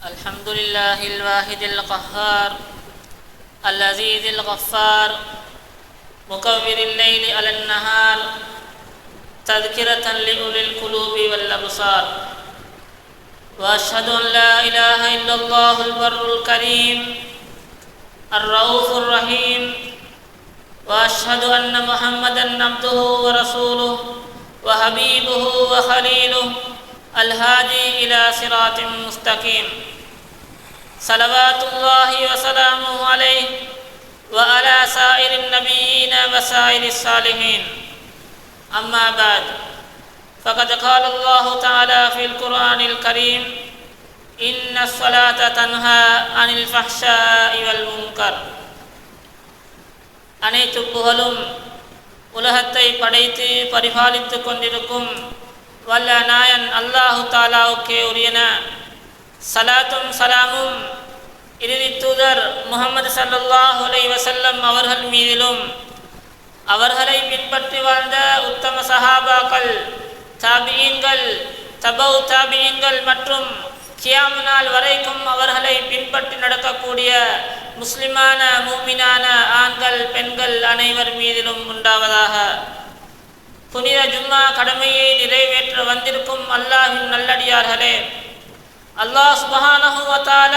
الحمد لله الواحد القهار العزيز الغفار مكور الليل على النهار تذكرة لأولي القلوب والأبصار. وأشهد أن لا إله إلا الله البر الكريم الرؤوف الرحيم. وأشهد أن محمدا عبده ورسوله وحبيبه وخليله. الهادي إلى صراط مستقيم صلوات الله وسلامه عليه وعلى سائر النبيين وسائر الصالحين أما بعد فقد قال الله تعالى في القرآن الكريم إن الصلاة تنهى عن الفحشاء والمنكر அனைத்து புகழும் உலகத்தை படைத்து பரிபாலித்து கொண்டிருக்கும் வல்ல நாயன் அல்லாஹு தாலாவுக்கே உரியன. சலாத்தும் சலாமும் இறுதி தூதர் முகமது சல்லல்லாஹு அலை வசல்லம் அவர்கள் மீதிலும் அவர்களை பின்பற்றி வாழ்ந்த உத்தம சஹாபாக்கள் தாபியங்கள் தபௌ தாபியங்கள் மற்றும் கியாமு நாள் வரைக்கும் அவர்களை பின்பற்றி நடக்கக்கூடிய முஸ்லிமான மூமினான ஆண்கள் பெண்கள் அனைவர் மீதிலும் உண்டாவதாக. புனித ஜும்மா கடமையை நிறைவேற்ற வந்திருக்கும் அல்லாஹின் நல்லடியார்களே. அல்லாஹ் சுபஹானஹுவத்தால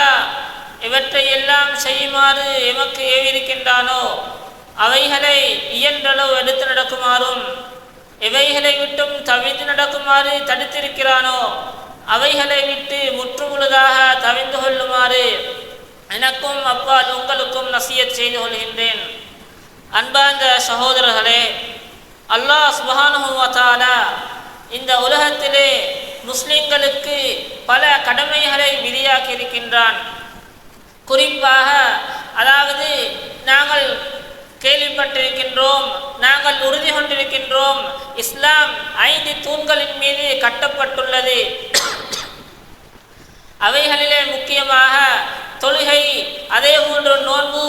இவற்றை எல்லாம் செய்யுமாறு எமக்கு ஏவிருக்கின்றானோ? அவைகளை இயன்றளவு எடுத்து நடக்குமாறும் எவைகளை விட்டும் தவிர்த்து நடக்குமாறு தடுத்திருக்கிறானோ? அவைகளை விட்டு முற்றுமுழுதாக தவிந்து கொள்ளுமாறு எனக்கும் அப்பால் உங்களுக்கும் நசியத் செய்து கொள்கின்றேன். அன்பார்ந்த சகோதரர்களே அல்லாஹ் சுபஹானுவத்தாலா இந்த உலகத்திலே முஸ்லிம்களுக்கு பல கடமைகளை விதியாக்கி இருக்கின்றான் குறிப்பாக அதாவது நாங்கள் கேள்விப்பட்டிருக்கின்றோம் நாங்கள் உறுதி கொண்டிருக்கின்றோம் இஸ்லாம் ஐந்து தூண்களின் மீது கட்டப்பட்டுள்ளது. அவைகளிலே முக்கியமாக தொழுகை அதே போன்று நோன்பு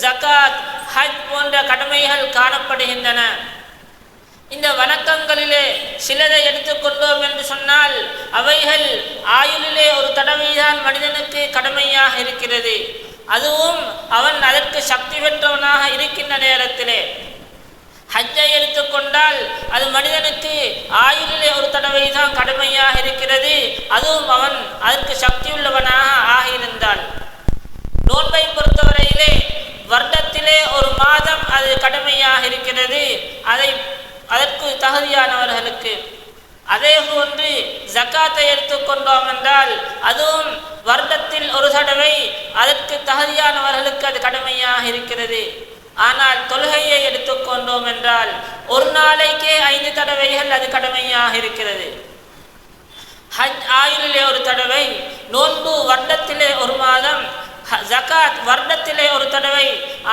ஜக்காத் ஹஜ் போன்ற கடமைகள் காணப்படுகின்றன. இந்த வணக்கங்களிலே சிலரை எடுத்துக்கொண்டோம் என்று சொன்னால் அவைகள் ஆயுளிலே ஒரு தடவைதான் மனிதனுக்கு கடமையாக இருக்கிறது. அதுவும் அவன் அதற்கு சக்தி பெற்றவனாக இருக்கின்ற நேரத்திலே. ஹஜ்ஜை எடுத்துக்கொண்டால் அது மனிதனுக்கு ஆயுளிலே ஒரு தடவை தான் கடமையாக இருக்கிறது. அதுவும் அவன் அதற்கு சக்தியுள்ளவனாக ஆகியிருந்தான் நோன்பை பொறுத்தவரையிலே வருடத்திலே ஒரு மாதம் அது கடமையாக இருக்கிறது. அதை அதற்கு தகுதியானவர்களுக்கு. அதே போன்று ஜக்காத்தை எடுத்துக்கொண்டோம் என்றால் அதுவும் வருடத்தில் ஒரு தடவை அதற்கு தகுதியானவர்களுக்கு அது கடமையாக இருக்கிறது. ஆனால் தொழுகையை எடுத்துக்கொண்டோம் என்றால் ஒரு நாளைக்கே ஐந்து தடவைகள் அது கடமையாக இருக்கிறது. ஹஜ் ஆயுளிலே ஒரு தடவை நோன்பு வருடத்திலே ஒரு மாதம் ஜக்காத் வருடத்திலே ஒரு தடவை.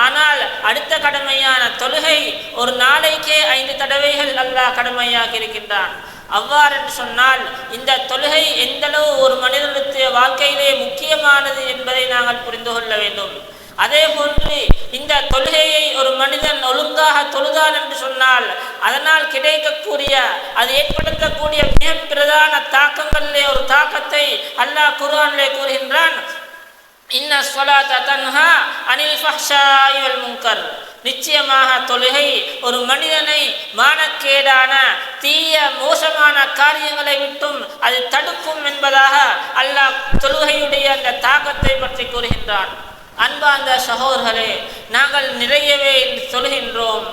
ஆனால் அடுத்த கடமையான தொழுகை ஒரு நாளைக்கே ஐந்து அல்லாஹ் கடமையாக இருக்கின்றான். அவ்வாறு என்று சொன்னால் இந்த தொழுகை எந்தளவு ஒரு மனிதனுடைய வாழ்க்கையிலே முக்கியமானது என்பதை நாங்கள் புரிந்து கொள்ள வேண்டும். அதே போன்று இந்த தொழுகையை ஒரு மனிதன் ஒழுங்காக தொழுதான் என்று சொன்னால் அதனால் கிடைக்கக்கூடிய அது ஏற்படுத்தக்கூடிய மிக பிரதான தாக்கங்களிலே ஒரு தாக்கத்தை அல்லாஹ் குர்ஆனிலே கூறுகின்றான். இன்ன சொலாத்த தன்ஹா அனில் ஃபஹ்ஷாய் வல் முன்கர். நிச்சயமாக தொழுகை ஒரு மனிதனை மானக்கேடான தீய மோசமான காரியங்களை விட்டும் அது தடுக்கும் என்பதாக அல்லாஹ் தொழுகையுடைய அந்த தாக்கத்தை பற்றி கூறுகின்றான். அன்பார்ந்த சகோதரர்களே நாங்கள் நிறையவே சொல்கின்றோம்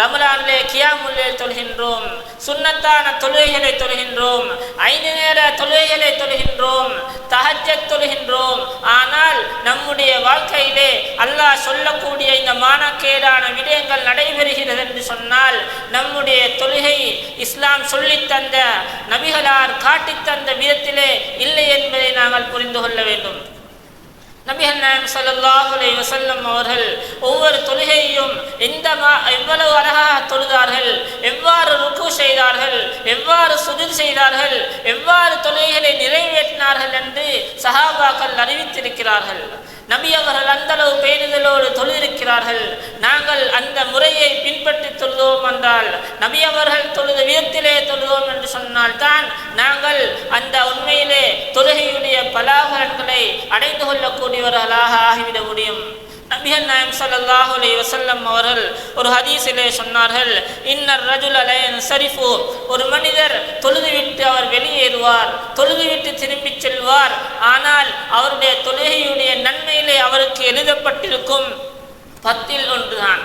ரமலானிலே கியாமுல்லே தொழுகின்றோம் சுண்ணத்தான தொழுகைகளை தொழுகின்றோம் ஐந்து நேர தொழுகைகளை தொழுகின்றோம் தஹஜத் தொழுகின்றோம். ஆனால் நம்முடைய வாழ்க்கையிலே அல்லாஹ் சொல்லக்கூடிய இந்த மானக்கேடான விடயங்கள் நடைபெறுகிறது என்று சொன்னால் நம்முடைய தொழுகை இஸ்லாம் சொல்லித்தந்த நபிகளார் காட்டித்தந்த விதத்திலே இல்லை என்பதை நாங்கள் புரிந்து கொள்ள வேண்டும். நபிகள் நாயம் சல்லாஹுலே வசல்லம் அவர்கள் ஒவ்வொரு தொழுகையையும் எந்த எவ்வளவு அழகாக தொழுதார்கள் எவ்வாறு ருக்கு செய்தார்கள் எவ்வாறு சுதிர் செய்தார்கள் எவ்வாறு தொழுகைகளை நிறைவேற்றினார்கள் என்று சஹாபாக்கள் அறிவித்திருக்கிறார்கள். நபி அவர்கள் அந்த அளவு பேணுதலோடு தொழுதிருக்கிறார்கள். நாங்கள் அந்த முறையை பின்பற்றி தொழுதோம் என்றால் நபி அவர்கள் தொழுத விதத்திலே தொழுதோம் என்று சொன்னால்தான் நாங்கள் அந்த உண்மையிலே தொழுகையுடைய பலாபலன்களை அடைந்து கொள்ளக்கூடியவர்களாக ஆகிவிட முடியும். நபிகள் நாயம் ஸல்லல்லாஹு அலி வசல்லம் அவர்கள் ஒரு ஹதீஸிலே சொன்னார்கள் இன்னர் ரஜுல் அலையன் சரிஃபு ஒரு மனிதர் தொழுதுவிட்டு அவர் வெளியேறுவார் தொழுதுவிட்டு திரும்பிச் செல்வார் ஆனால் அவருடைய தொழுகையுடைய நன்மையிலே அவருக்கு எழுதப்பட்டிருக்கும் பத்தில் ஒன்றுதான்.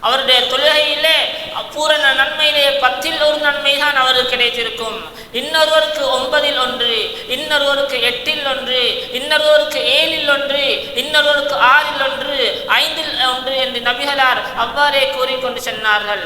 அவருடைய தொழுகையிலே பூரண நன்மையிலே பத்தில் ஒரு நன்மை தான் அவருக்கு கிடைத்திருக்கும். இன்னொருவருக்கு ஒன்பதில் ஒன்று இன்னொருவருக்கு எட்டில் ஒன்று இன்னொருவருக்கு ஏழில் ஒன்று இன்னொருவருக்கு ஆறில் ஒன்று ஐந்தில் ஒன்று என்று நபிகளார் அவ்வாறே கூறிக்கொண்டு சென்றார்கள்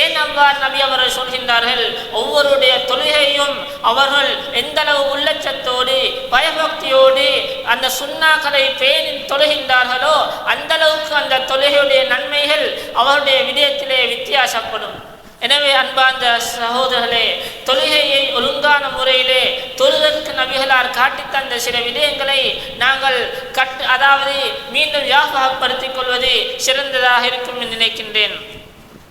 ஏன் அவ்வாறு நபி அவர்கள் சொல்கின்றார்கள்? ஒவ்வொருடைய தொழுகையும் அவர்கள் எந்த அளவு உள்ளச்சத்தோடு பயபக்தியோடு அந்த சுண்ணாக்களை பேணி தொழுகின்றார்களோ அந்த அளவுக்கு அந்த தொழுகையுடைய நன்மைகள் அவருடைய விடயத்திலே வித்தியாசப்படும். எனவே அன்பார்ந்த சகோதரர்களே தொழுகையை ஒழுங்கான முறையிலே தொழுதற்கு நபிகளார் காட்டித் தந்த சில விடயங்களை நாங்கள் கட் அதாவது மீண்டும் யாபகப்படுத்திக் கொள்வது சிறந்ததாக இருக்கும் என்று நினைக்கின்றேன்.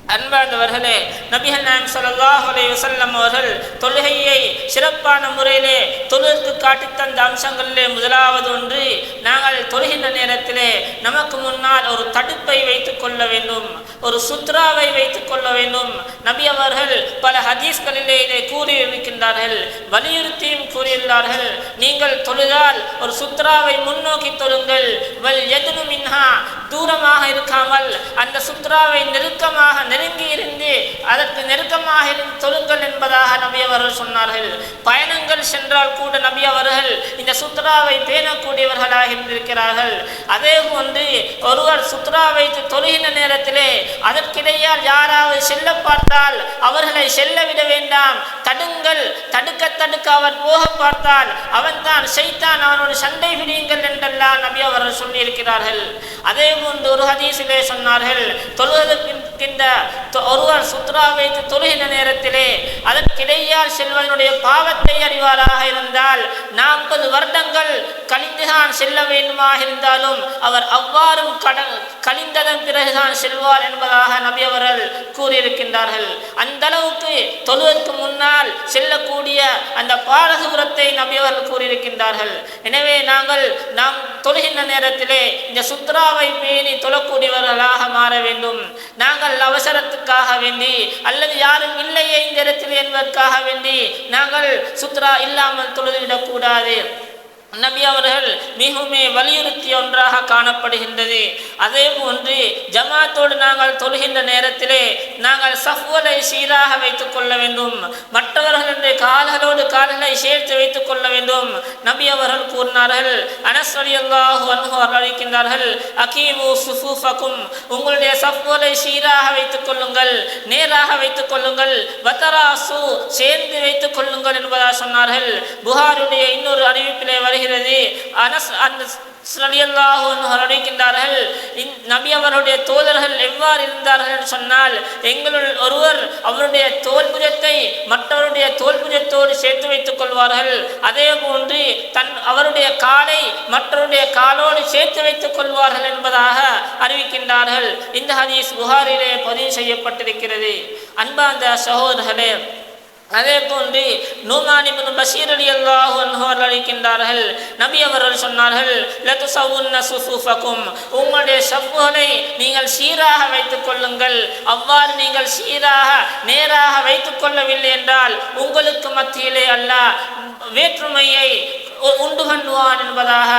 அன்பார்ந்தவர்களே நபிகள் நாயம் ஸல்லல்லாஹு அலைஹி வசல்லம் அவர்கள் தொழுகையை சிறப்பான முறையிலே தொழுதற்கு காட்டித் தந்த அம்சங்களிலே முதலாவது ஒன்று நாங்கள் தொழுகின்ற நேரத்திலே நமக்கு முன்னால் ஒரு தடுப்பை வைத்துக் கொள்ள வேண்டும் ஒரு சுத்ராவை வைத்துக் கொள்ள வேண்டும். நபி அவர்கள் பல ஹதீஸ்களிலே இதை கூறியிருக்கின்றார்கள் வலியுறுத்தியும் கூறியுள்ளார்கள் நீங்கள் தொழுதால் ஒரு சுத்ராவை முன்னோக்கி தொழுங்கள் வல் எதுனும் மின்ஹா தூரமாக இருக்காமல் அந்த சுத்ராவை நெருக்கமாக நெருங்கி இருந்து அதற்கு நெருக்கமாக இருந்து தொழுங்கள் என்பதாக நபி அவர்கள் சொன்னார்கள். பயணங்கள் சென்றால் கூட நபி அவர்கள் இந்த சுத்ராவை பேணக்கூடியவர்களாக இருந்திருக்கிறார்கள். அதே போன்று ஒருவர் சுத்ராவை வைத்து தொழுகின்ற நேரத்திலே அதற்கிடையால் யாராவது செல்ல பார்த்தால் அவர்களை செல்ல விட வேண்டாம். தடுங்கள் தடுக்க தடுக்க அவர் போக பார்த்தால் அவன் தான் செய்தான் அவனோடு சண்டை பிடியுங்கள் என்றெல்லாம் நபி அவர்கள் சொல்லியிருக்கிறார்கள். அதே வந்து ஒரு ஹதீஸிலே சொன்னார்கள் தொழுவதற்கின்ற ஒருவர் சுத்ரா வைத்து தொழுகின்ற நேரத்திலே அதற்கிடையால் செல்வதனுடைய பாவத்தை அறிவாராக இருந்தால் நாற்பது வருடங்கள் கழிந்துதான் செல்ல வேண்டுமாக இருந்தாலும் அவர் அவ்வாறும் கட கழிந்ததன் பிறகுதான் செல்வார் என்பதாக நபி அவர்கள் கூறியிருக்கின்றார்கள். அந்த அளவுக்கு தொழுவதற்கு முன்னால் செல்லக்கூடிய அந்த பாரதூரத்தை நபி அவர்கள் கூறியிருக்கின்றார்கள். எனவே நாங்கள் நாம் தொழுகின்ற நேரத்திலே இந்த சுத்ராவை பேணி தொழக்கூடியவர்களாக மாற வேண்டும். நாங்கள் அவசரத்துக்காக வேண்டி அல்லது யாரும் இல்லையே இந்த இடத்தில் என்பதற்காக வேண்டி நாங்கள் சுத்ரா இல்லாமல் தொழுதுவிடக்கூடாது நபி அவர்கள் மிகுமே வலியுறுத்திய ஒன்றாக காணப்படுகின்றது. அதே போன்று ஜமாத்தோடு நாங்கள் தொழுகின்ற நேரத்திலே நாங்கள் சஃப்வலை சீராக வைத்துக் கொள்ள வேண்டும். மற்றவர்களுடைய கால்களோடு கால்களை சேர்த்து வைத்துக் கொள்ள வேண்டும். நபி அவர்கள் கூறினார்கள் அனஸ்வரி அன்ஹு அறிவிக்கின்றார்கள் அகீமு சுஃபுஃபக்கும் உங்களுடைய சஃப்வலை சீராக வைத்துக் கொள்ளுங்கள் நேராக வைத்துக் கொள்ளுங்கள் வத்தராசு சேர்ந்து வைத்துக் கொள்ளுங்கள் என்பதாக சொன்னார்கள். புகாருடைய இன்னொரு அறிவிப்பிலே வருகிறது அனஸ் அந்த ரலியல்லாஹு அன்ஹு அறிவிக்கின்றார்கள் இந் நபி அவருடைய தோழர்கள் எவ்வாறு இருந்தார்கள் என்று சொன்னால் எங்களுள் ஒருவர் அவருடைய தோல்புஜத்தை மற்றவருடைய தோல்புஜத்தோடு சேர்த்து வைத்துக் கொள்வார்கள். அதே போன்று தன் அவருடைய காலை மற்றவருடைய காலோடு சேர்த்து வைத்துக் கொள்வார்கள் என்பதாக அறிவிக்கின்றார்கள். இந்த ஹதீஸ் புகாரிலே பதிவு செய்யப்பட்டிருக்கிறது. அன்பாந்த சகோதரர்களே அதே போன்று நூமானிபின் பஷீர் அலி அல்லாஹ் அன்ஹோர் அளிக்கின்றார்கள் நபி அவர்கள் சொன்னார்கள் லதுசவுன்ன சுஃபுஃபக்கும் உங்களுடைய சப்புகளை நீங்கள் சீராக வைத்துக் கொள்ளுங்கள். அவ்வாறு நீங்கள் சீராக நேராக வைத்துக் கொள்ளவில்லை என்றால் உங்களுக்கு மத்தியிலே அல்லாஹ் வேற்றுமையை உண்டு பண்ணுவான் என்பதாக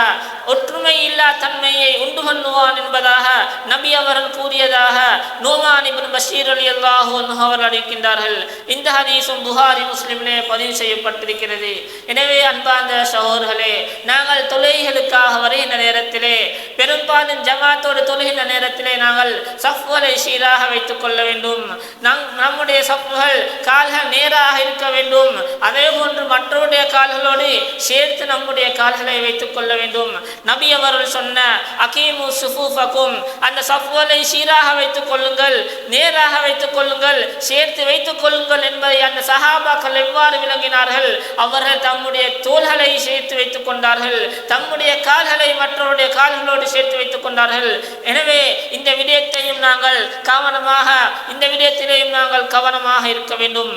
ஒற்றுமை இல்லா தன்மையை உண்டு பண்ணுவான் என்பதாக நபி அவர்கள் கூறியதாக நோமான் இப்னு பஷீர் அலி அல்லாஹு அவர் அறிவிக்கின்றார்கள். இந்த ஹதீஸும் புகாரி முஸ்லிமிலே பதிவு செய்யப்பட்டிருக்கிறது. எனவே அன்பார்ந்த சகோதர்களே நாங்கள் தொலைகளுக்காக வருகின்ற நேரத்திலே பெரும்பாலும் ஜமாத்தோடு தொழுகின்ற நேரத்திலே நாங்கள் சஃப்களை சீராக வைத்துக் கொள்ள வேண்டும். நம் நம்முடைய சஃப்கள் கால்கள் நேராக இருக்க வேண்டும். அதே போன்று மற்றவருடைய கால்களோடு சேர்த்து நம்முடைய கால்களை வைத்துக் கொள்ள வேண்டும். நபி அவர்கள் சொன்ன அகீமு சுஃபூஃபக்கும் அந்த சஃப்களை சீராக வைத்துக் கொள்ளுங்கள் நேராக வைத்துக் கொள்ளுங்கள் சேர்த்து வைத்துக் கொள்ளுங்கள் என்பதை அந்த சஹாபாக்கள் எவ்வாறு விளங்கினார்கள்? அவர்கள் தம்முடைய தோள்களை சேர்த்து வைத்துக் கொண்டார்கள். தம்முடைய கால்களை மற்றவருடைய கால்களோடு சேர்த்து வைத்துக் கொண்டார்கள். எனவே இந்த விடயத்தையும் நாங்கள் கவனமாக இந்த விடயத்திலேயும் நாங்கள் கவனமாக இருக்க வேண்டும்.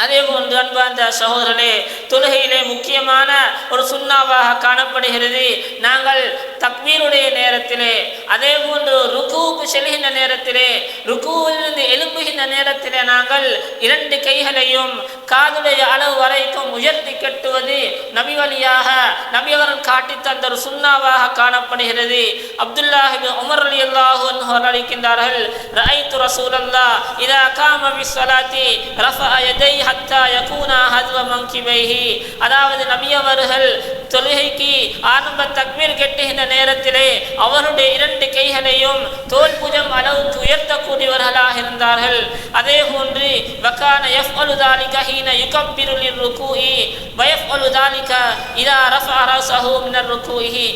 அதே போன்று அன்பார்ந்த சகோதரர்களே தொழுகையிலே முக்கியமான ஒரு சுண்ணாவாக காணப்படுகிறது. நாங்கள் தக்மீருடைய நேரத்திலே அதே போன்று ருக்குவுக்கு செல்கின்ற நேரத்திலே ருக்குவிலிருந்து எழும்புகின்ற நேரத்திலே நாங்கள் இரண்டு கைகளையும் காதுடைய அளவு வரைக்கும் உயர்த்தி கட்டுவது நபி வழியாக நபி அவர்கள் காட்டி தந்த ஒரு சுண்ணாவாக காணப்படுகிறது. அப்துல்லாஹிபி உமர் அலி அல்லாஹு அளிக்கின்றார்கள் ரஐத்து ரசூலல்லா இதா காம விஸ்வலாத்தி ரஃபஅ யதை ஹத்தா யகூனா ஹத்வ மங்கிபைஹி அதாவது நபி அவர்கள் தொழுகைக்கு ஆரம்ப தக்மீர் கெட்டுகின்ற நேரத்திலே அவருடைய இரண்டு கைகளையும் தோல் புஜம் அளவுக்கு உயர்த்தக்கூடியவர்களாக இருந்தார்கள். அதே போன்று வக்கான எஃப் அலுதாலிக கஹீன யுகப்பிரு ருக்கூஹி வயஃப் இதா ரஃபா மினர் ருக்கூஹி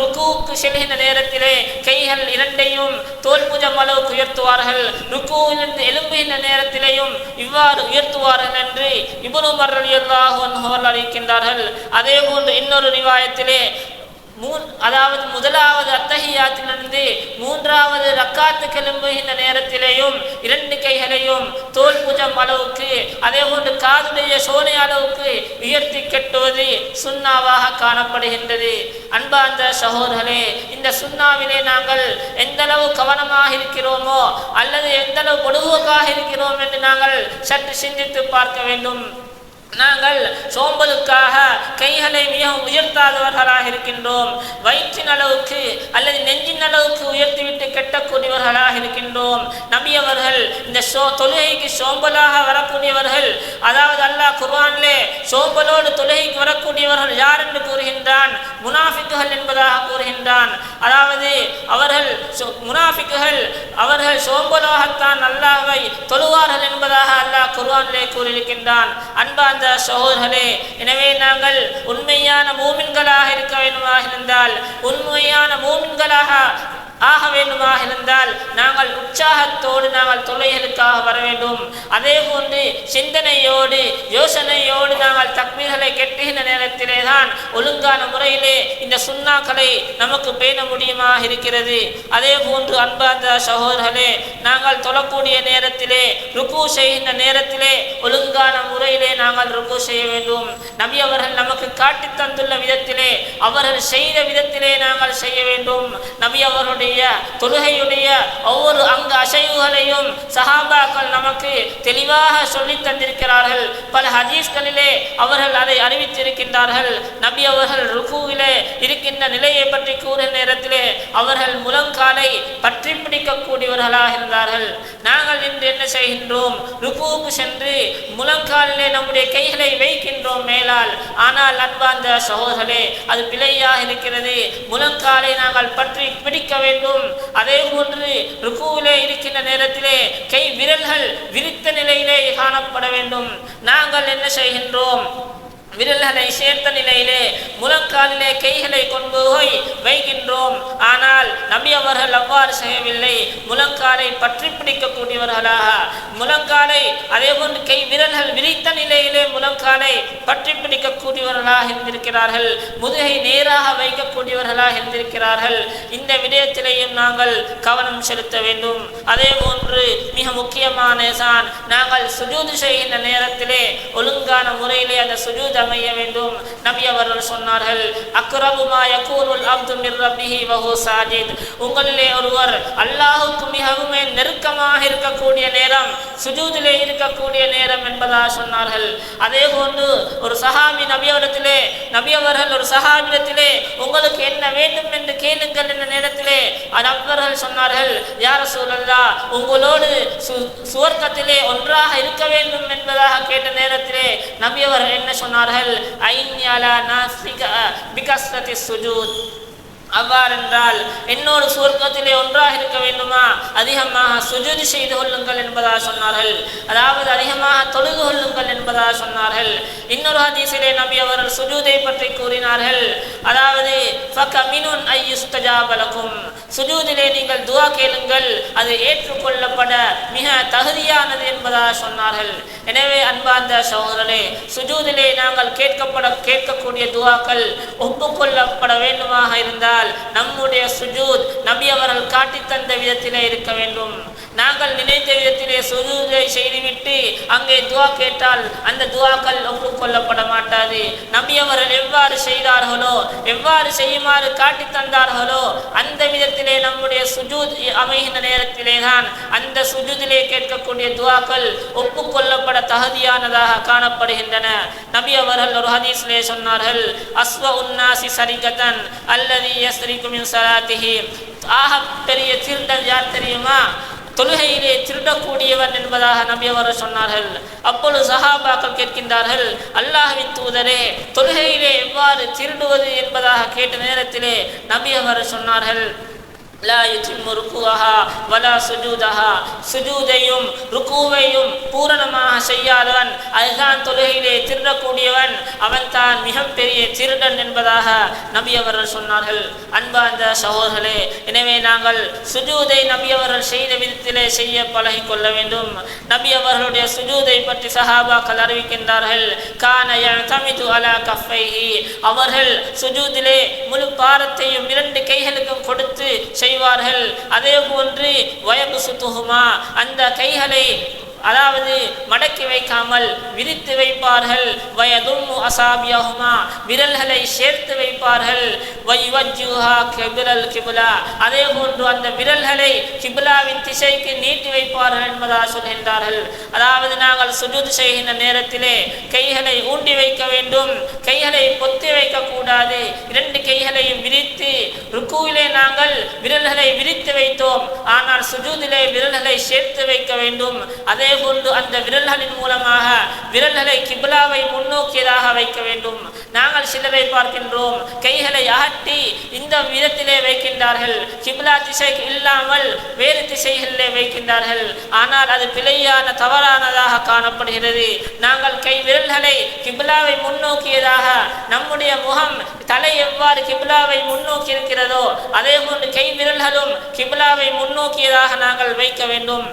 ருக்கூக்கு செல்கின்ற நேரத்திலே கைகள் இரண்டையும் தோல்புஜம் அளவுக்கு உயர்த்துவார்கள். ருக்கூவிலிருந்து எழும்புகின்ற நேரத்திலேயும் இவ்வாறு உயர்த்துவார்கள் என்று இபுனு உமர் அறிவிக்கின்றார்கள். அதே போன்று இன்னொரு ரிவாயத்திலே மூன் அதாவது முதலாவது அத்தகையாத்திலிருந்து மூன்றாவது ரக்காத்து கிளம்புகின்ற நேரத்திலேயும் இரண்டு கைகளையும் தோல் பூஜம் அளவுக்கு அதே போன்று காதுடைய சோனை அளவுக்கு உயர்த்தி கட்டுவது சுண்ணாவாக காணப்படுகின்றது. அன்பார்ந்த சகோதரர்களே இந்த சுண்ணாவிலே நாங்கள் எந்த அளவு கவனமாக இருக்கிறோமோ அல்லது எந்தளவு பொடுவோக்காக இருக்கிறோம் என்று நாங்கள் சற்று சிந்தித்து பார்க்க வேண்டும். நாங்கள் சோம்பலுக்காக கைகளை மிகவும் உயர்த்தாதவர்களாக இருக்கின்றோம். வயிற்றின் அளவுக்கு அல்லது நெஞ்சின் அளவுக்கு உயர்த்திவிட்டு கெட்டக்கூடியவர்களாக இருக்கின்றோம். நம்பியவர்கள் இந்த சோ தொழுகைக்கு சோம்பலாக வரக்கூடியவர்கள் அதாவது அல்லாஹ் குர்வான்லே சோம்பலோடு தொழுகைக்கு வரக்கூடியவர்கள் யார் என்று கூறுகின்றான்? முனாஃபிக்குகள் என்பதாக கூறுகின்றான். அதாவது அவர்கள் சோ- முனாஃபிக்குகள் அவர்கள் சோம்பலாகத்தான் அல்லாஹை தொழுவார்கள் என்பதாக அல்லாஹ் குர்வான்லே கூறியிருக்கின்றான். அன்பார்ந்த சகோதரர்களே எனவே நாங்கள் உண்மையான மூமின்களாக இருக்க வேண்டுமாக இருந்தால் உண்மையான மூமின்களாக ஆக வேண்டுமாக இருந்தால் நாங்கள் உற்சாகத்தோடு நாங்கள் தொலைகளுக்காக வர வேண்டும். அதே போன்று சிந்தனையோடு யோசனையோடு நாங்கள் தக்மீர்களை கெட்டுகின்ற நேரத்திலே தான் ஒழுங்கான முறையிலே இந்த சுண்ணாக்களை நமக்கு பேண முடியுமாக இருக்கிறது. அதே போன்று அன்பார்ந்த சகோதரர்களே நாங்கள் தொழக்கூடிய நேரத்திலே ருக்கு செய்கின்ற நேரத்திலே ஒழுங்கான முறையிலே நாங்கள் ருக்கு செய்ய வேண்டும். நபி அவர்கள் நமக்கு காட்டி தந்துள்ள விதத்திலே அவர்கள் செய்த விதத்திலே நாங்கள் செய்ய வேண்டும். நபி அவருடைய தொழுகையுடைய ஒவ்வொரு அங்க அசைவுகளையும் சஹாபாக்கள் நமக்கு தெளிவாக சொல்லி தந்திருக்கிறார்கள். பல ஹதீஸ்களிலே அவர்கள் அதை அறிவித்திருக்கின்றார்கள். நபி அவர்கள் ருக்குவிலே இருக்கின்ற நிலையை பற்றி கூறும் நேரத்திலே அவர்கள் முழங்காலை பற்றி பிடிக்கக்கூடியவர்களாக இருந்தார்கள். நாங்கள் இன்று என்ன செய்கின்றோம்? ருக்குவுக்கு சென்று முழங்காலிலே நம்முடைய கைகளை வைக்கின்றோம் மேலால். ஆனால் அன்பார்ந்த சகோதரே அது பிழையாக இருக்கிறது. முழங்காலை நாங்கள் பற்றி பிடிக்க வேண்டும் அதே போன்று ருக்குவிலே இருக்கின்ற நேரத்திலே கை விரல்கள் விரித்த நிலையிலே காணப்பட வேண்டும். நாங்கள் என்ன செய்கின்றோம்? விரல்களை சேர்த்த நிலையிலே முழங்காலிலே கைகளை கொண்டு போய் வைக்கின்றோம். ஆனால் நபி அவர்கள் அவ்வாறு செய்யவில்லை. முழங்காலை பற்றி பிடிக்கக்கூடியவர்களாக முழங்காலை அதே போன்று கை விரல்கள் விரித்த நிலையிலே முழங்காலை பற்றி பிடிக்கக்கூடியவர்களாக இருந்திருக்கிறார்கள். முதுகை நேராக வைக்கக்கூடியவர்களாக இருந்திருக்கிறார்கள். இந்த விடயத்திலேயும் நாங்கள் கவனம் செலுத்த வேண்டும். அதே போன்று மிக முக்கியமான தான் நாங்கள் சுஜூது செய்கின்ற நேரத்திலே ஒழுங்கான முறையிலே அந்த சுஜூத் அமைய வேண்டும். நபி அவர்கள் சொன்னார்கள் அக்ரபுமா யகூனுல் அப்து மிர் ரப்பிஹி வஹு சாஜித். உங்களிலே ஒருவர் அல்லாஹுக்கு மிகவும் நெருக்கமாக இருக்கக்கூடிய நேரம் சுஜூதிலே இருக்கக்கூடிய நேரம் என்பதாக சொன்னார்கள். அதே போன்று ஒரு சஹாபி நபியவரத்திலே நபியவர்கள் ஒரு சஹாபிடத்திலே உங்களுக்கு என்ன வேண்டும் என்று கேளுங்கள் என்ற நேரத்திலே அது அவர்கள் சொன்னார்கள் யார் சூழல்லா உங்களோடு சுவர்க்கத்திலே ஒன்றாக இருக்க வேண்டும் என்பதாக கேட்ட நேரத்திலே நபியவர்கள் என்ன சொன்னார்கள் ওয়াজহাল আইনি আলা নাসিকা বিকাশরাতি সুজুদ। அவ்வாறென்றால் என்னோடு சுவர்க்கத்திலே ஒன்றாக இருக்க வேண்டுமா? அதிகமாக சுஜூதி செய்து கொள்ளுங்கள் என்பதாக சொன்னார்கள். அதாவது அதிகமாக தொழுது கொள்ளுங்கள் என்பதாக சொன்னார்கள். இன்னொரு ஹதீஸிலே நபி அவர்கள் சுஜூதை பற்றி கூறினார்கள். அதாவது ஐயுஸ்தஜாபலக்கும் சுஜூதிலே நீங்கள் துவா கேளுங்கள். அது ஏற்றுக்கொள்ளப்பட மிக தகுதியானது என்பதாக சொன்னார்கள். எனவே அன்பார்ந்த சகோதரனே சுஜூதிலே நாங்கள் கேட்கப்பட கேட்கக்கூடிய துவாக்கள் ஒப்புக்கொள்ளப்பட வேண்டுமாக இருந்தால் நம்முடைய சுஜூத் நபி அவர்கள் காட்டித் தந்த விதத்திலே இருக்க வேண்டும். நாங்கள் நினைத்த விதத்திலே சுஜூதை செய்துவிட்டு அங்கே துவா கேட்டால் அந்த துவாக்கள் ஒப்புக்கொள்ளப்பட மாட்டாது. நபி அவர்கள் எவ்வாறு செய்தார்களோ எவ்வாறு செய்யுமாறு காட்டி தந்தார்களோ அந்த விதத்திலே நம்முடைய சுஜூத் அமைகின்ற நேரத்திலே தான் அந்த சுஜூதிலே கேட்கக்கூடிய துவாக்கள் ஒப்புக்கொள்ளப்பட தகுதியானதாக காணப்படுகின்றன. நபி அவர்கள் ஒரு ஹதீஸ்லே சொன்னார்கள் அஸ்வ உன்னாசி சரிகதன் அல்லது யஸ்ரிக்கு சலாத்திஹி ஆக பெரிய திருடல் யார் தெரியுமா தொழுகையிலே திருடக்கூடியவன் என்பதாக நம்பியவர் சொன்னார்கள். அப்பொழுது சஹாபாக்கள் கேட்கின்றார்கள் அல்லாஹின் தூதரே தொழுகையிலே எவ்வாறு திருடுவது என்பதாக கேட்ட நேரத்திலே நம்பியவர் சொன்னார்கள் லா யுத்திம்மு ருக்குவஹா வலா சுஜூதஹா சுஜூதையும் ருக்குவையும் பூரணமாக செய்யாதவன் அதுதான் தொழுகையிலே திருடக்கூடியவன். அவன் தான் மிகப்பெரிய திருடன் என்பதாக நபியவர்கள் சொன்னார்கள். அன்பார்ந்த சகோதரர்களே எனவே நாங்கள் சுஜூதை நபியவர்கள் செய்த விதத்திலே செய்ய பழகி கொள்ள வேண்டும் நபியவர்களுடைய சுஜூதை பற்றி சஹாபாக்கள் அறிவிக்கின்றார்கள். கான தமிது அலா கஃபைஹி. அவர்கள் சுஜூதிலே முழு பாரத்தையும் இரண்டு கைகளுக்கும் கொடுத்து செய்வார்கள். அதே போன்று வயபு சுத்துகுமா அந்த கைகளை அதாவது மடக்கி வைக்காமல் விரித்து வைப்பார்கள். வயதும் அசாபியகுமா விரல்களை சேர்த்து வைப்பார்கள். வைவஜ்ஜுஹா கெபிரல் கிபுலா. அதே போன்று அந்த விரல்களை கிபுலாவின் திசைக்கு நீட்டி வைப்பார்கள் என்பதாக சொல்கின்றார்கள். அதாவது நாங்கள் சுஜூது செய்கின்ற நேரத்திலே கைகளை ஊண்டி வைக்க வேண்டும். கைகளை பொத்தி வைக்கக்கூடாது. இரண்டு கைகளையும் விரித்து ருக்குவிலே நாங்கள் விரல்களை விரித்து வைத்தோம். ஆனால் சுஜூதிலே விரல்களை சேர்த்து வைக்க வேண்டும். அதே போன்று அந்த விரல்களின் மூலமாக விரல்களை கிபிலாவை முன்னோக்கியதாக வைக்க வேண்டும். நாங்கள் சிலரை பார்க்கின்றோம். கைகளை அகட்டி இந்த விதத்திலே வைக்கின்றார்கள். கிபிலா திசை இல்லாமல் வேறு திசைகளிலே வைக்கின்றார்கள். ஆனால் அது பிழையான தவறானதாக காணப்படுகிறது. நாங்கள் கை விரல்களை கிபிலாவை முன்னோக்கியதாக நம்முடைய முகம் தலை எவ்வாறு கிபிலாவை முன்னோக்கி இருக்கிறதோ அதே போன்று கை விரல்களும் கிபிலாவை முன்னோக்கியதாக நாங்கள் வைக்க வேண்டும்.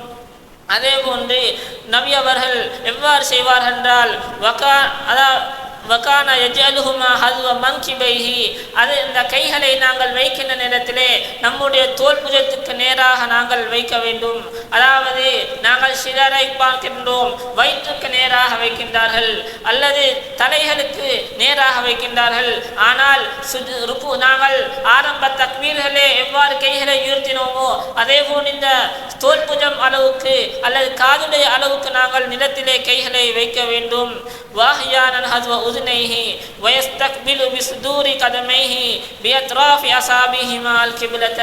அதே போன்று நபி அவர்கள் எவ்வாறு செய்வார்கள் என்றால் வக்கா அதாவது வகான எஜலுகுமா ஹல்வ மங்கிபைஹி அது இந்த கைகளை நாங்கள் வைக்கின்ற நேரத்திலே நம்முடைய தோல் புஜத்துக்கு நேராக நாங்கள் வைக்க வேண்டும். அதாவது நாங்கள் சிலரை பார்க்கின்றோம் வயிற்றுக்கு நேராக வைக்கின்றார்கள் அல்லது தலைகளுக்கு நேராக வைக்கின்றார்கள். ஆனால் சுஜு ருக்கு நாங்கள் ஆரம்ப தக்மீர்களே எவ்வாறு கைகளை உயர்த்தினோமோ அதே போல் இந்த தோல் புஜம் அளவுக்கு அல்லது காதுடைய அளவுக்கு நாங்கள் நிலத்திலே கைகளை வைக்க வேண்டும். வாஹியானன் ஹஸ்வ أذنيه ويستقبل بصدور قدميه بأطراف அசாபிஹிமா القبلة.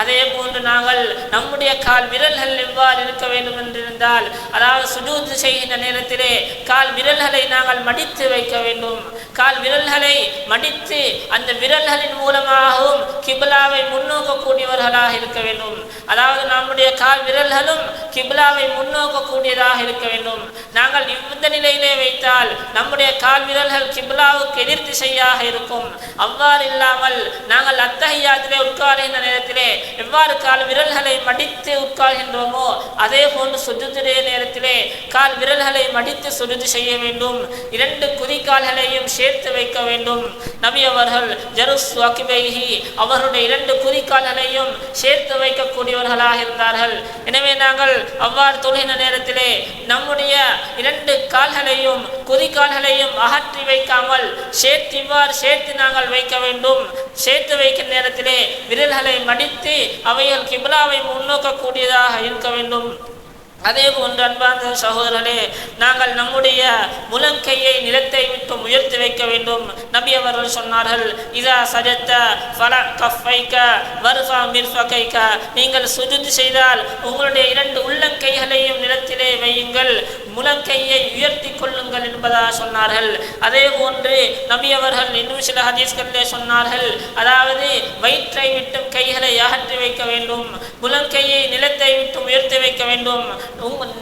அதே போன்று நாங்கள் நம்முடைய கால் விரல்கள் எவ்வாறு இருக்க வேண்டும் என்றிருந்தால் அதாவது சுஜூத் செய்கின்ற நேரத்திலே கால் விரல்களை நாங்கள் மடித்து வைக்க வேண்டும். கால் விரல்களை மடித்து அந்த விரல்களின் மூலமாகவும் கிபிலாவை முன்னோக்கக்கூடியவர்களாக இருக்க வேண்டும். அதாவது நம்முடைய கால் விரல்களும் கிபிலாவை முன்னோக்கக்கூடியதாக இருக்க வேண்டும். நாங்கள் இந்த நிலையிலே வைத்தால் நம்முடைய கால் விரல்கள் கிப்லாவுக்கு எதிர் திசையாக இருக்கும். அவ்வாறு இல்லாமல் நாங்கள் அத்தகையாத்திலே உட்காருகின்ற நேரத்திலே எவ்வாறு கால் விரல்களை மடித்து உட்கார்கின்றோமோ அதே போன்று சுஜுதுடைய நேரத்திலே கால் விரல்களை மடித்து சுஜுது செய்ய வேண்டும். இரண்டு குறிக்கால்களையும் சேர்த்து வைக்க வேண்டும். நபி அவர்கள் ஜருஸ் வக்கிபைஹி அவருடைய இரண்டு குறிக்கால்களையும் சேர்த்து வைக்கக்கூடியவர்களாக இருந்தார்கள். எனவே நாங்கள் அவ்வாறு தொழுகின்ற நேரத்திலே நம்முடைய இரண்டு கால்களையும் குறிக்கால்களையும் அகற்றி வைக்காமல் சேர்த்து இவ்வாறு சேர்த்து நாங்கள் வைக்க வேண்டும். சேர்த்து வைக்கிற நேரத்திலே விரல்களை மடித்து அவைகள் கிபிலாவை முன்னோக்கக்கூடியதாக இருக்க வேண்டும். அதே போன்று அன்பார்ந்த சகோதரனே நாங்கள் நம்முடைய முழங்கையை நிலத்தை விட்டு உயர்த்தி வைக்க வேண்டும். நபி அவர்கள் சொன்னார்கள் இதா சஜத்த ஃபல கஃபைக்க வருஃபா மிர்ஃபகைக்க நீங்கள் சுஜுத் செய்தால் உங்களுடைய இரண்டு உள்ளங்கைகளையும் நிலத்திலே வையுங்கள். முழங்கையை உயர்த்தி கொள்ளுங்கள் என்பதாக சொன்னார்கள். அதே போன்று நபி அவர்கள் இன்னும் சில ஹதீஸ்களிலே சொன்னார்கள் அதாவது வயிற்றை விட்டும் கைகளை அகற்றி வைக்க வேண்டும். முழங்கையை நிலத்தை விட்டும் உயர்த்தி வைக்க வேண்டும்.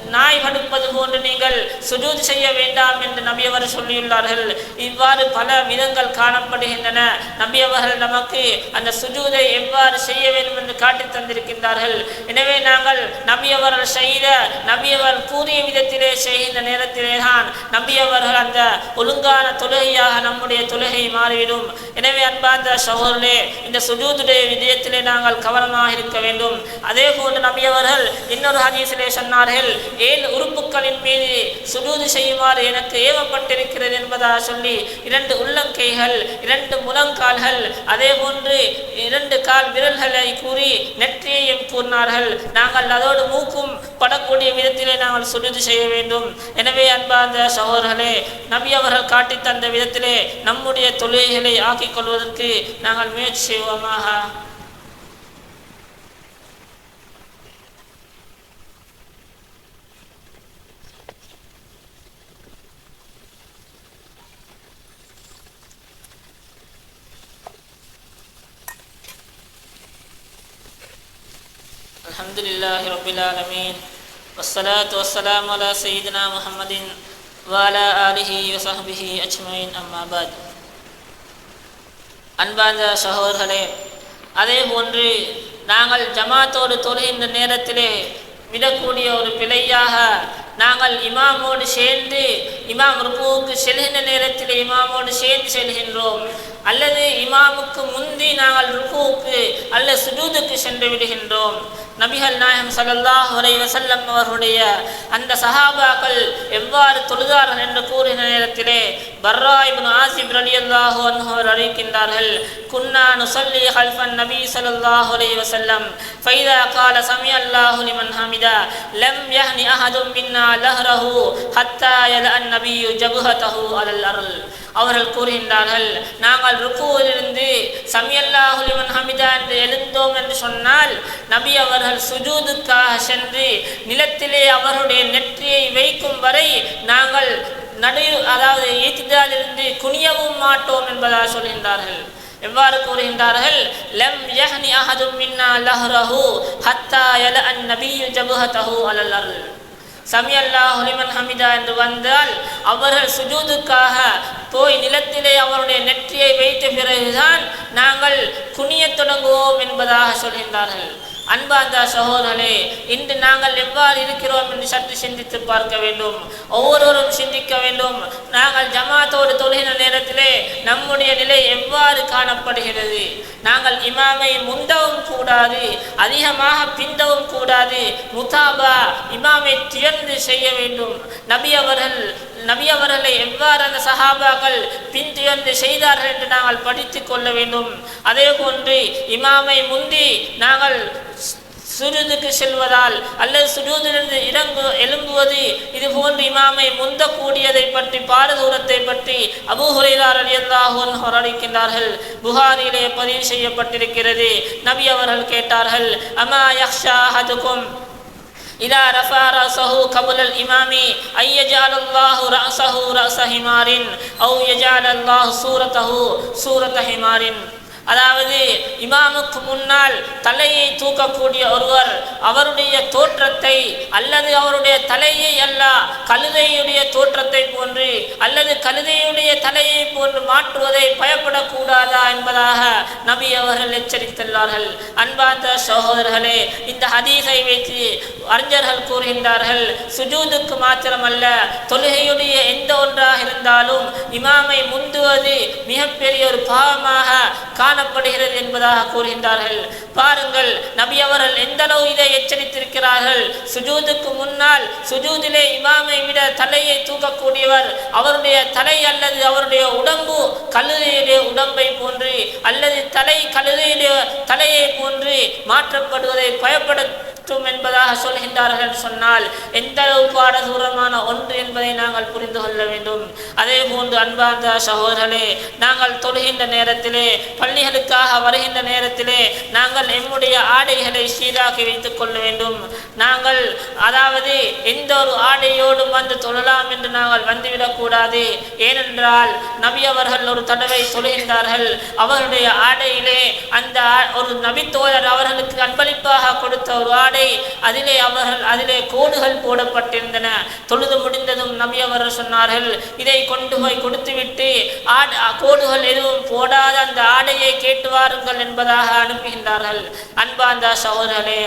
நாய் மடுப்பது போன்று நீங்கள் சுஜூத் செய்ய வேண்டாம் என்று நபியவர் சொல்லியுள்ளார்கள். இவ்வாறு பல விதங்கள் காணப்படுகின்றன. நபியவர்கள் நமக்கு அந்த சுஜூதை எவ்வாறு செய்ய வேண்டும் என்று காட்டித் தந்திருக்கின்றார்கள். எனவே நாங்கள் நபியவர்கள் செய்த நபியவர் கூறிய விதத்திலே செய்கின்ற நேரத்திலே தான் நம்பியவர்கள் அந்த ஒழுங்கான தொழுகையாக நம்முடைய தொழுகை மாறிவிடும். எனவே அன்பார்ந்த சகோதரே இந்த சுஜூதுடைய விஜயத்திலே நாங்கள் கவனமாக இருக்க வேண்டும். அதே போன்று நம்பியவர்கள் இன்னொரு இன்னொரு ஹதீஸிலே சொன்னார்கள் ஏழு உறுப்புகளின் மீது சுஜூது செய்யுமாறு எனக்கு ஏவப்பட்டிருக்கிறது என்பதா சொல்லி இரண்டு உள்ளங்கைகள் இரண்டு முழங்கால்கள் அதே போன்று இரண்டு கால் விரல்களை கூறி நெற்றியையும் கூறினார்கள். நாங்கள் அதோடு மூக்கும் படக்கூடிய விதத்திலே நாங்கள் சுஜூது செய்ய வேண்டும். எனவே அன்பார்ந்த சகோதரர்களே நபி அவர்கள் காட்டித் தந்த விதத்திலே நம்முடைய தொழுகைகளை ஆக்கிக் கொள்வதற்கு நாங்கள் முயற்சி செய்வோமாக? الحمد لله رب العالمين والصلاة والسلام على سيدنا محمد وعلى آله وصحبه أجمعين أما بعد அன்பார்ந்த சகோதரர்களே அதே போன்று நாங்கள் ஜமாத்தோடு தொழுகின்ற நேரத்திலே விடக்கூடிய ஒரு பிழையாக நாங்கள் இமாமோடு சேர்ந்து இமாம் ருக்குவுக்கு செல்கின்ற நேரத்தில் இமாமோடு சேர்ந்து செல்கின்றோம். அல்லது இமாமுக்கு முந்தி நாங்கள் ருக்குவுக்கு அல்ல சுடூதுக்கு சென்று விடுகின்றோம். நபிகள் நாயகம் ஸல்லல்லாஹு அலைஹி வசல்லம் அவர்களுடைய அந்த சஹாபாக்கள் எவ்வாறு தொழுதார்கள் என்று கூறின நேரத்திலே பர்ரா ஆசிப் ரலியல்லாஹு அன்ஹு அவர் அறிவிக்கின்றார்கள் குன்னா நுசல்லி ஹல்ஃபன் நபி ஸல்லல்லாஹு அலைஹி வசல்லம் ஃபைதா கால சமி அல்லாஹு லிமன் ஹமிதா லம் யஹ்னி அஹதும் மின்னா லஹ்ரஹு ஹத்தா யலஅன் நபியு ஜபஹதஹு அலல் அருள் அவர்கள் கூறுகின்றார்கள் நாங்கள் ருக்குவிலிருந்து சமியல்லாஹுலிமன் ஹமிதா என்று எழுந்தோம் என்று சொன்னால் நபி அவர்கள் சுஜூதுக்காக சென்று நிலத்திலே அவருடைய நெற்றியை வைக்கும் வரை நாங்கள் நடு அதாவது ஈத்திதாலிருந்து குனியவும் மாட்டோம் என்பதாக சொல்கின்றார்கள். எவ்வாறு கூறுகின்றார்கள் லம் யஹ்னி அஹதும் மின்னா லஹ்ரஹு ஹத்தா யல அன் நபியு ஜபஹதஹு அலல் அருள் சமி அல்லாஹ் ஹமிதா என்று வந்தால் அவர்கள் சுஜூதுக்காக போய் நிலத்திலே அவருடைய நெற்றியை வைத்த பிறகுதான் நாங்கள் குனிய தொடங்குவோம் என்பதாக சொல்கின்றார்கள். அன்பார்ந்த சகோதரே இன்று நாங்கள் எவ்வாறு இருக்கிறோம் என்று சற்று சிந்தித்து பார்க்க வேண்டும். ஒவ்வொருவரும் சிந்திக்க வேண்டும். நாங்கள் ஜமாத்தோடு தொழுகிற நேரத்திலே நம்முடைய நிலை எவ்வாறு காணப்படுகிறது? நாங்கள் இமாமை முந்தவும் கூடாது அதிகமாக பிந்தவும் கூடாது. முதாபா இமாமை தியர்ந்து செய்ய வேண்டும். நபி அவர்கள் நபி அவர்களை எவ்வாறு அந்த சஹாபாக்கள் பின்துயர்ந்து செய்தார்கள் என்று நாங்கள் படித்து கொள்ள வேண்டும். அதே போன்று இமாமை முந்தி நாங்கள் சுருதுக்கு செல்வதால் அல்லது சுருதிலிருந்து இறங்கு எழும்புவது இது போன்று இமாமை முந்தக்கூடியதை பற்றி பாரதூரத்தை பற்றி அபூ ஹுரைரா ஹொரடிக்கின்றார்கள் புகாரிலே பதிவு செய்யப்பட்டிருக்கிறது. நபி அவர்கள் கேட்டார்கள் அமா யக்ஷா அஹதுக்கும் إذا رفع رأسه قبل الإمام أن يجعل الله رأسه رأس حمار أو يجعل الله صورته صورة حمار. அதாவது இமாமுக்கு முன்னால் தலையை தூக்கக்கூடிய ஒருவர் அவருடைய தோற்றத்தை அல்லது அவருடைய தலையை அல்ல கழுதையுடைய தோற்றத்தை போன்று அல்லது கழுதையுடைய தலையை போன்று மாற்றுவதை பயப்படக்கூடாதா என்பதாக நபி அவர்கள் எச்சரித்துள்ளார்கள். அன்பார்ந்த சகோதரர்களே இந்த ஹதீஸை வைத்து அறிஞர்கள் கூறுகின்றார்கள் சுஜூதுக்கு மாத்திரமல்ல தொழுகையுடைய எந்த ஒன்றாக இருந்தாலும் இமாமை முந்துவது மிகப்பெரிய ஒரு பாவமாக காணப்படுகிறது என்பதாக கூறுகின்றார்கள். பாருங்கள் நபி அவர்கள் எந்த அளவு இதை எச்சரித்திருக்கிறார்கள்? சுஜூதுக்கு முன்னால் சுஜூதிலே இமாமை விட தலையை தூக்கக்கூடியவர் அவருடைய தலை அல்லது அவருடைய உடம்பு கழுதையுடைய உடம்பை போன்று அல்லது தலை கழுதையுடைய தலையை போன்று மாற்றப்படுவதை பயப்பட மற்றும் என்பதாக சொல்கின்றார்கள். என்று சொன்னால் எந்த அளவு பாடதூரமான ஒன்று என்பதை நாங்கள் புரிந்து கொள்ள வேண்டும். அதே போன்று அன்பார்ந்த சகோதரர்களே நாங்கள் தொழுகின்ற நேரத்திலே பள்ளிகளுக்காக வருகின்ற நேரத்திலே நாங்கள் எம்முடைய ஆடைகளை சீராக்கி வைத்துக் கொள்ள வேண்டும். நாங்கள் அதாவது எந்த ஒரு ஆடையோடும் வந்து தொழலாம் என்று நாங்கள் வந்துவிடக்கூடாது ஏனென்றால் நபி அவர்கள் ஒரு தடவை சொல்கின்றார்கள் அவருடைய ஆடையிலே அந்த ஆ- ஒரு நபித்தோழர் அவர்களுக்கு அன்பளிப்பாக கொடுத்த ஒரு ஆடை அதிலே அவர்கள் அதிலே கோடுகள் போடப்பட்டிருந்தன. தொழுது முடிந்ததும் நபி சொன்னார்கள் இதை கொண்டு போய் கொடுத்துவிட்டு ஆட் கோடுகள் எதுவும் போடாத அந்த ஆடையை கேட்டு வாருங்கள் என்பதாக அனுப்புகின்றார்கள். அன்பார்ந்த சகோதரர்களே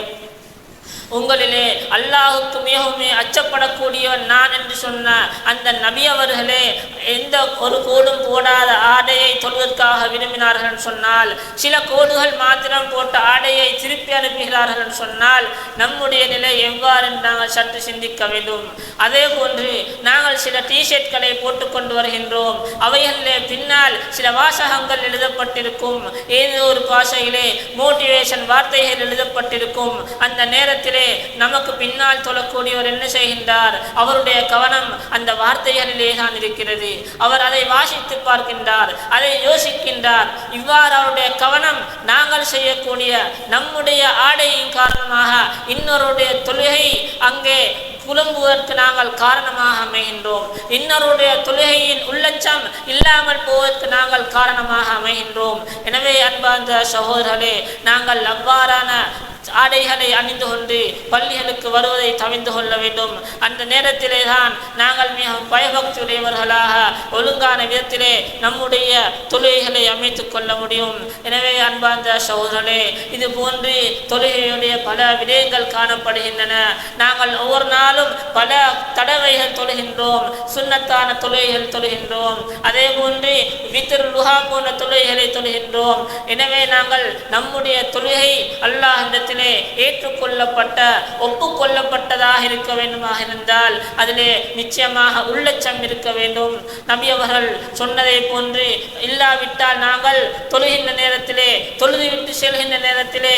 உங்களிலே அல்லாஹுக்கு மிகவும் அச்சப்படக்கூடியவன் நான் என்று சொன்ன அந்த நபி அவர்களே எந்த ஒரு கோடும் போடாத ஆடையை தொழுவதற்காக விரும்பினார்கள் சொன்னால் சில கோடுகள் மாத்திரம் போட்ட ஆடையை திருப்பி அனுப்புகிறார்கள் சொன்னால் நம்முடைய நிலை எவ்வாறு என்று நாங்கள் சற்று சிந்திக்க வேண்டும். அதே போன்று நாங்கள் சில டிஷர்ட்களை போட்டுக்கொண்டு வருகின்றோம். அவைகளிலே பின்னால் சில வாசகங்கள் எழுதப்பட்டிருக்கும். ஏதோ ஒரு பாஷையிலே மோட்டிவேஷன் வார்த்தைகள் எழுதப்பட்டிருக்கும். அந்த நேரத்திலே நமக்கு பின்னால் தொழக்கூடியவர் என்ன செய்கின்றார்? அவருடைய கவனம் அந்த வார்த்தைகளிலே தான் இருக்கிறது. அவர் அதை வாசித்து பார்க்கின்றார் அதை யோசிக்கின்றார். இவ்வாறு அவருடைய கவனம் நாங்கள் செய்யக்கூடிய நம்முடைய ஆடையின் காரணமாக இன்னொருடைய தொழுகை அங்கே புலம்புவதற்கு நாங்கள் காரணமாக அமைகின்றோம். இன்னொருடைய தொழுகையின் உள்ளச்சம் இல்லாமல் போவதற்கு நாங்கள் காரணமாக அமைகின்றோம். எனவே அன்பார்ந்த சகோதரர்களே நாங்கள் அவ்வாறான ஆடைகளை அணிந்து கொண்டு பள்ளிகளுக்கு வருவதை தவிர்த்து கொள்ள வேண்டும். அந்த நேரத்திலே தான் நாங்கள் மிகவும் பயபக்தியுடையவர்களாக ஒழுங்கான விதத்திலே நம்முடைய தொழுகைகளை அமைத்துக் கொள்ள முடியும். எனவே அன்பார்ந்த சகோதரே இது போன்று தொழுகையுடைய பல விடயங்கள் காணப்படுகின்றன. நாங்கள் ஒவ்வொரு நாளும் பல தடவைகள் தொழுகின்றோம் சுண்ணத்தான தொழுகைகள் தொழுகின்றோம் அதே போன்று வித்திரு லுஹா போன்ற தொழுகைகளை தொழுகின்றோம். எனவே நாங்கள் நம்முடைய தொழுகை அல்லாஹிடத்திலே ஏற்றுக்கொள்ளப்பட்ட ஒப்புக்கொள்ளப்பட்டதாக இருக்க வேண்டுமாக இருந்தால் அதிலே நிச்சயமாக உள்ளச்சம் இருக்க வேண்டும். நபி அவர்கள் சொன்னதை போன்று இல்லாவிட்டால் நாங்கள் தொழுகின்ற நேரத்திலே தொழுது விட்டு செல்கின்ற நேரத்திலே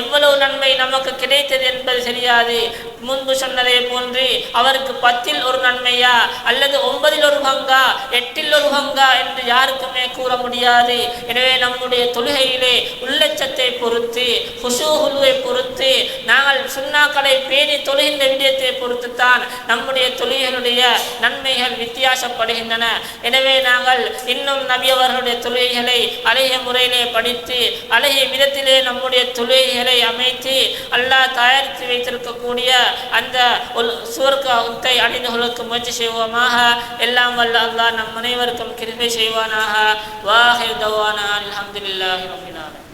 எவ்வளவு நன்மை நமக்கு கிடைத்தது என்பது தெரியாது. முன்பு சொன்னதை போன்று அவருக்கு பத்தில் ஒரு நன்மையா? அல்லது ஒன்பதில் ஒரு பங்கா எட்டில் ஒரு பங்கா என்று யாருக்குமே கூற முடியாது. எனவே நம்முடைய தொழுகையிலே உள்ளச்சத்தை பொறுத்து ஹுசூஹுலுவை பொறுத்து நாங்கள் சுண்ணாக்களை பேணி தொழுகின்ற விடயத்தை பொறுத்துத்தான் நம்முடைய தொழுகைகளுடைய நன்மைகள் வித்தியாசப்படுகின்றன. எனவே நாங்கள் இன்னும் நபியவர்களுடைய தொழுகைகளை அழகிய முறையிலே படித்து அழகிய விதத்திலே நம்முடைய தொழுகைகளை அமைத்து அல்லாஹ் தயாரித்து வைத்திருக்கக்கூடிய அந்த ஒரு சுவர்க்கத்தை அடைந்து கொள்வதற்கு முயற்சி செய்வோமாக. எல்லாம் வல்ல அல்லாஹ் நம் அனைவருக்கும் கிருபை செய்வானாக. வாஹிர் தவானா அலமதுல்லாஹி ரப்பில்